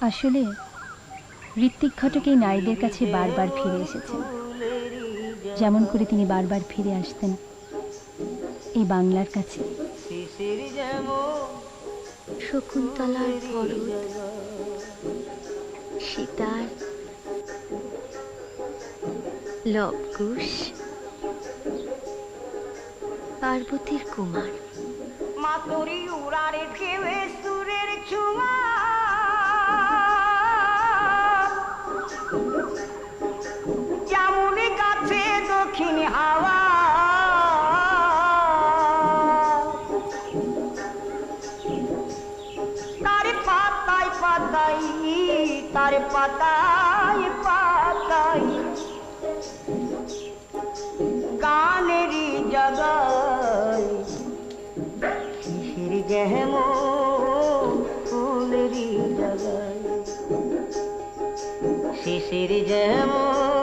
আসলে ঋত্বিক ঘটক এই নারীদের কাছে বারবার ফিরে এসেছেন যেমন করে তিনি বারবার ফিরে আসতেন এই বাংলার কাছে। শকুন্তলার ভরত সীতার লবকুশ পার্বতীর কুমার। মাতরি উড়ারে ঢেবে দক্ষিণ হাওয়া তার পাতায় পাতায়, তার পাতায় পাতায়। গানেরই জগায় শিশির গেম ফুলেরই জগায়। শিশির যেম ফুলেরই